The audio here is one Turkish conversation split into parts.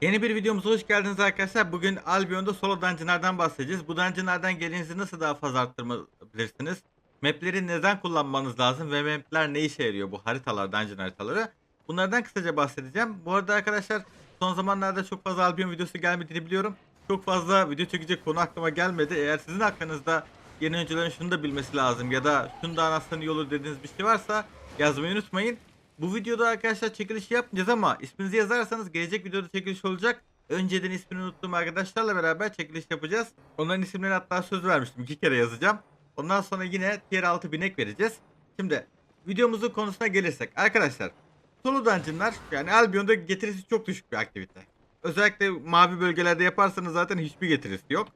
Yeni bir videomuza hoş geldiniz arkadaşlar. Bugün Albion'da solo dungeonlardan bahsedeceğiz. Bu dungeonlardan gelirinizi nasıl daha fazla arttırabilirsiniz? Mapleri neden kullanmanız lazım ve mapler ne işe yarıyor bu haritalar, dungeon haritaları? Bunlardan kısaca bahsedeceğim. Bu arada arkadaşlar son zamanlarda çok fazla Albion videosu gelmediğini biliyorum. Çok fazla video çekecek konu aklıma gelmedi. Eğer sizin aklınızda yeni oyuncuların şunu da bilmesi lazım ya da şunu da anlatsan iyi olur dediğiniz bir şey varsa yazmayı unutmayın. Bu videoda arkadaşlar çekiliş yapmayacağız ama isminizi yazarsanız gelecek videoda çekiliş olacak. Önceden ismini unuttuğum arkadaşlarla beraber çekiliş yapacağız. Onların isimlerini hatta söz vermiştim. iki kere yazacağım. Ondan sonra yine tier 6 binek vereceğiz. Şimdi videomuzun konusuna gelirsek. Arkadaşlar solo dungeonlar yani Albion'da getirisi çok düşük bir aktivite. Özellikle mavi bölgelerde yaparsanız zaten hiçbir getirisi yok.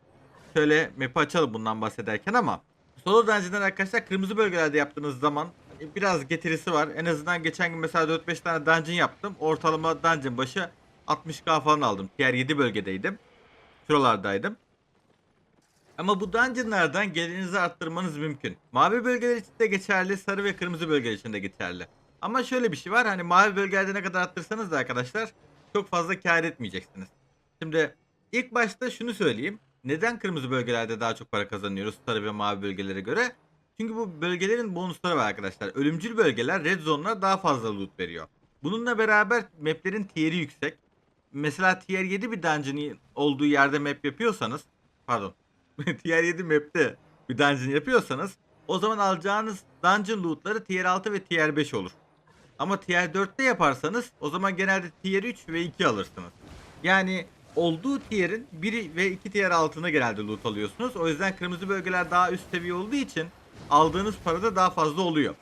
Şöyle map'i açalım bundan bahsederken ama solo dungeonlar arkadaşlar kırmızı bölgelerde yaptığınız zaman biraz getirisi var. En azından geçen gün mesela 4-5 tane dungeon yaptım. Ortalama dungeon başı 60k falan aldım. Diğer 7 bölgedeydim. Şuralardaydım. Ama bu dungeonlardan gelirinizi arttırmanız mümkün. Mavi bölgeler için de geçerli, sarı ve kırmızı bölgeler için de geçerli. Ama şöyle bir şey var hani mavi bölgelerde ne kadar arttırsanız da arkadaşlar çok fazla kar etmeyeceksiniz. Şimdi ilk başta şunu söyleyeyim. Neden kırmızı bölgelerde daha çok para kazanıyoruz sarı ve mavi bölgelere göre? Çünkü bu bölgelerin bonusları var arkadaşlar. Ölümcül bölgeler red zone'lar daha fazla loot veriyor. Bununla beraber maplerin tier'i yüksek. Mesela tier 7 bir dungeon olduğu yerde map yapıyorsanız pardon tier 7 map'te bir dungeon yapıyorsanız o zaman alacağınız dungeon lootları tier 6 ve tier 5 olur. Ama tier 4'te yaparsanız o zaman genelde tier 3 ve 2 alırsınız. Yani olduğu tier'in 1 ve 2 tier altında genelde loot alıyorsunuz. O yüzden kırmızı bölgeler daha üst seviye olduğu için aldığınız para da daha fazla oluyor.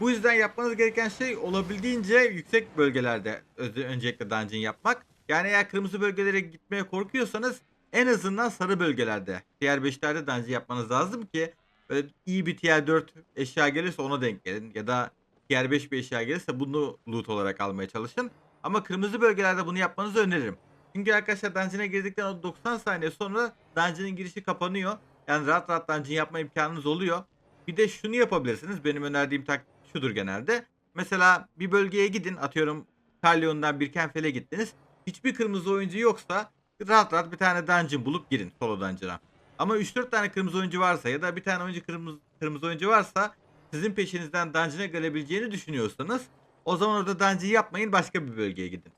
Bu yüzden yapmanız gereken şey olabildiğince yüksek bölgelerde öncelikle dungeon yapmak. Yani eğer kırmızı bölgelere gitmeye korkuyorsanız en azından sarı bölgelerde tier 5'lerde dungeon yapmanız lazım ki böyle iyi bir tier 4 eşya gelirse ona denk gelin ya da tier 5 bir eşya gelirse bunu loot olarak almaya çalışın. Ama kırmızı bölgelerde bunu yapmanızı öneririm. Çünkü arkadaşlar dungeon'a girdikten o 90 saniye sonra dungeon'ın girişi kapanıyor. Yani rahat rahat dungeon yapma imkanınız oluyor. Bir de şunu yapabilirsiniz. Benim önerdiğim taktik şudur genelde. Mesela bir bölgeye gidin. Atıyorum Kalyon'dan Birkenfel'e gittiniz. Hiçbir kırmızı oyuncu yoksa rahat rahat bir tane dungeon bulup girin solo dungeon'a. Ama 3-4 tane kırmızı oyuncu varsa ya da bir tane oyuncu kırmızı, kırmızı oyuncu varsa sizin peşinizden dungeon'a gelebileceğini düşünüyorsanız o zaman orada dungeon yapmayın başka bir bölgeye gidin.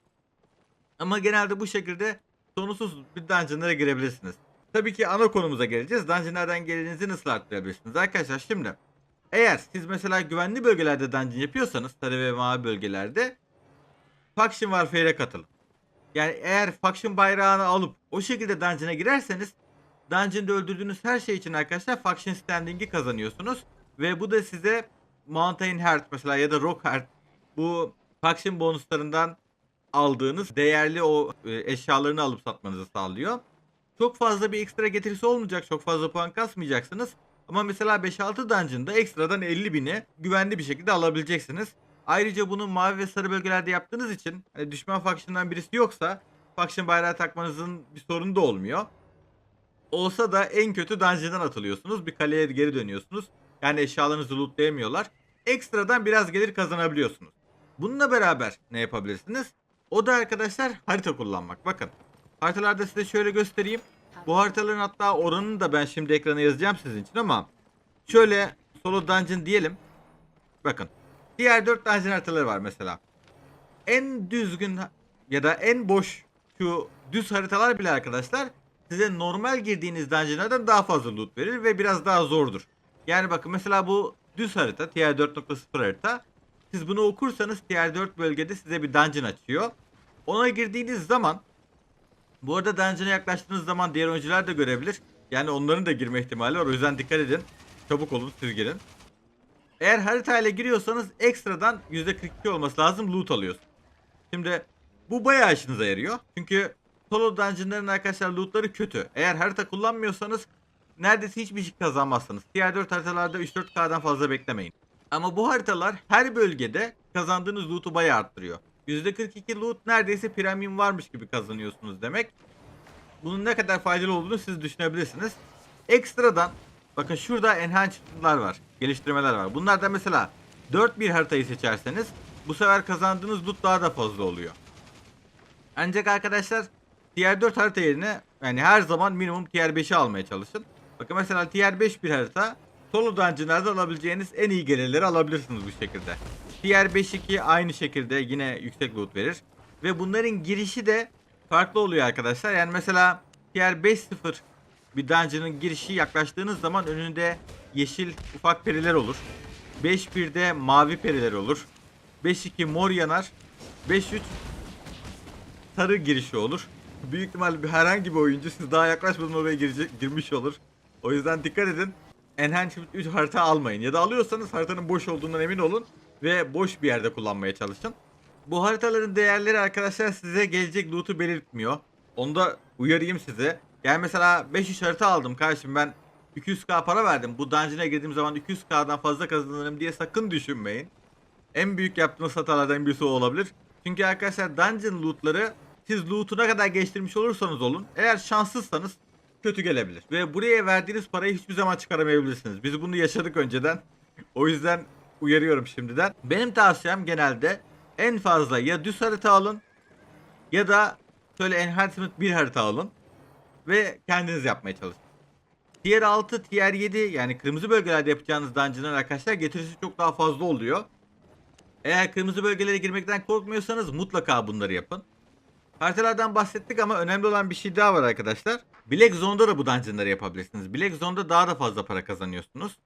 Ama genelde bu şekilde sonsuz bir dungeonlara girebilirsiniz. Tabii ki ana konumuza geleceğiz. Dungeonlardan gelirinizi nasıl arttırabilirsiniz? Arkadaşlar şimdi eğer siz mesela güvenli bölgelerde dungeon yapıyorsanız sarı ve mavi bölgelerde Faction Warfare'e katılın. Yani eğer Faction bayrağını alıp o şekilde dungeon'a girerseniz dungeon'da öldürdüğünüz her şey için arkadaşlar Faction Standing'i kazanıyorsunuz. Ve bu da size Mountain Heart mesela ya da Rock Heart bu Faction bonuslarından aldığınız değerli o e, eşyalarını alıp satmanızı sağlıyor. Çok fazla bir ekstra getirisi olmayacak. Çok fazla puan kasmayacaksınız. Ama mesela 5-6 dungeon'da ekstradan 50 bini güvenli bir şekilde alabileceksiniz. Ayrıca bunu mavi ve sarı bölgelerde yaptığınız için hani düşman faction'dan birisi yoksa faction bayrağı takmanızın bir sorunu da olmuyor. Olsa da en kötü dungeon'dan atılıyorsunuz. Bir kaleye geri dönüyorsunuz. Yani eşyalarınızı lootlayamıyorlar. Ekstradan biraz gelir kazanabiliyorsunuz. Bununla beraber ne yapabilirsiniz? O da arkadaşlar harita kullanmak. Bakın haritalarda size şöyle göstereyim. Bu haritaların hatta oranını da ben şimdi ekrana yazacağım sizin için ama şöyle solo dungeon diyelim. Bakın. Diğer 4 dungeon haritaları var mesela. En düzgün ya da en boş şu düz haritalar bile arkadaşlar size normal girdiğiniz dungeonlardan daha fazla loot verir ve biraz daha zordur. Yani bakın mesela bu düz harita tier 4.0 harita. Siz bunu okursanız tier 4 bölgede size bir dungeon açıyor. Ona girdiğiniz zaman bu arada dungeon'a yaklaştığınız zaman diğer oyuncular da görebilir. Yani onların da girme ihtimali var. O yüzden dikkat edin. Çabuk olun siz girin. Eğer haritayla giriyorsanız ekstradan %42 olması lazım loot alıyorsun. Şimdi bu bayağı işinize yarıyor. Çünkü solo dungeonların arkadaşlar lootları kötü. Eğer harita kullanmıyorsanız neredeyse hiçbir şey kazanmazsınız. Diğer 4 haritalarda 3-4K'dan fazla beklemeyin. Ama bu haritalar her bölgede kazandığınız loot'u bayağı arttırıyor. %42 loot neredeyse premium varmış gibi kazanıyorsunuz demek. Bunun ne kadar faydalı olduğunu siz düşünebilirsiniz. Ekstradan bakın şurada enhancement'lar var. Geliştirmeler var. Bunlardan mesela 4 bir haritayı seçerseniz bu sefer kazandığınız loot daha da fazla oluyor. Ancak arkadaşlar tier 4 harita yerine yani her zaman minimum tier 5'i almaya çalışın. Bakın mesela tier 5 bir harita solo dungeonlarda alabileceğiniz en iyi gelirleri alabilirsiniz bu şekilde. Tier 5-2 aynı şekilde yine yüksek loot verir. Ve bunların girişi de farklı oluyor arkadaşlar. Yani mesela tier 5-0 bir dungeon'ın girişi yaklaştığınız zaman önünde yeşil ufak periler olur. 5-1'de mavi periler olur. 5-2 mor yanar. 5-3 sarı girişi olur. Büyük ihtimal herhangi bir oyuncu siz daha yaklaşmadan oraya girecek, girmiş olur. O yüzden dikkat edin. Enhancement 3 harita almayın. Ya da alıyorsanız haritanın boş olduğundan emin olun. Ve boş bir yerde kullanmaya çalışın. Bu haritaların değerleri arkadaşlar size gelecek loot'u belirtmiyor. Onu da uyarayım size. Yani mesela 5 harita aldım kardeşim ben 200k para verdim. Bu dungeon'a girdiğim zaman 200k'dan fazla kazanırım diye sakın düşünmeyin. En büyük yaptığınız hatalardan birisi o olabilir. Çünkü arkadaşlar dungeon lootları siz loot'u ne kadar geliştirmiş olursanız olun eğer şanssızsanız kötü gelebilir. Ve buraya verdiğiniz parayı hiçbir zaman çıkaramayabilirsiniz. Biz bunu yaşadık önceden. o yüzden uyarıyorum şimdiden. Benim tavsiyem genelde en fazla ya düz harita alın ya da şöyle enhancement bir harita alın ve kendiniz yapmaya çalışın. Tier 6, Tier 7 yani kırmızı bölgelerde yapacağınız dungeonlar arkadaşlar getirisi çok daha fazla oluyor. Eğer kırmızı bölgelere girmekten korkmuyorsanız mutlaka bunları yapın. Haritalardan bahsettik ama önemli olan bir şey daha var arkadaşlar. Black Zone'da da bu dungeonları yapabilirsiniz. Black Zone'da daha da fazla para kazanıyorsunuz.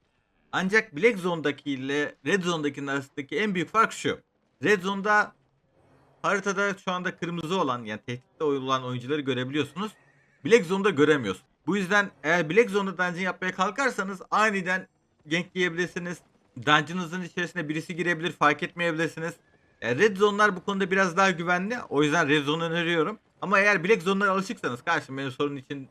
Ancak Black Zone'daki ile Red Zone'dakinin arasındaki en büyük fark şu. Red Zone'da haritada şu anda kırmızı olan yani tehditte olan oyuncuları görebiliyorsunuz. Black Zone'da göremiyorsunuz. Bu yüzden eğer Black Zone'da dungeon yapmaya kalkarsanız aniden gankleyebilirsiniz. Dungeon'ınızın içerisine birisi girebilir fark etmeyebilirsiniz. Yani Red Zone'lar bu konuda biraz daha güvenli. O yüzden Red Zone'u öneriyorum. Ama eğer Black Zone'lara alışıksanız karşım benim sorun için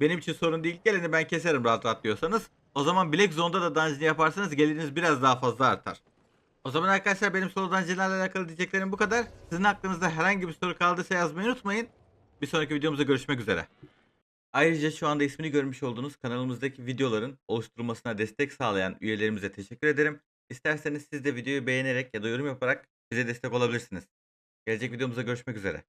benim için sorun değil. Geleni ben keserim rahat rahat diyorsanız. O zaman Black Zone'da da dungeon yaparsanız geliriniz biraz daha fazla artar. O zaman arkadaşlar benim solo dungeonlarla alakalı diyeceklerim bu kadar. Sizin aklınızda herhangi bir soru kaldıysa yazmayı unutmayın. Bir sonraki videomuzda görüşmek üzere. Ayrıca şu anda ismini görmüş olduğunuz kanalımızdaki videoların oluşturulmasına destek sağlayan üyelerimize teşekkür ederim. İsterseniz siz de videoyu beğenerek ya da yorum yaparak bize destek olabilirsiniz. Gelecek videomuzda görüşmek üzere.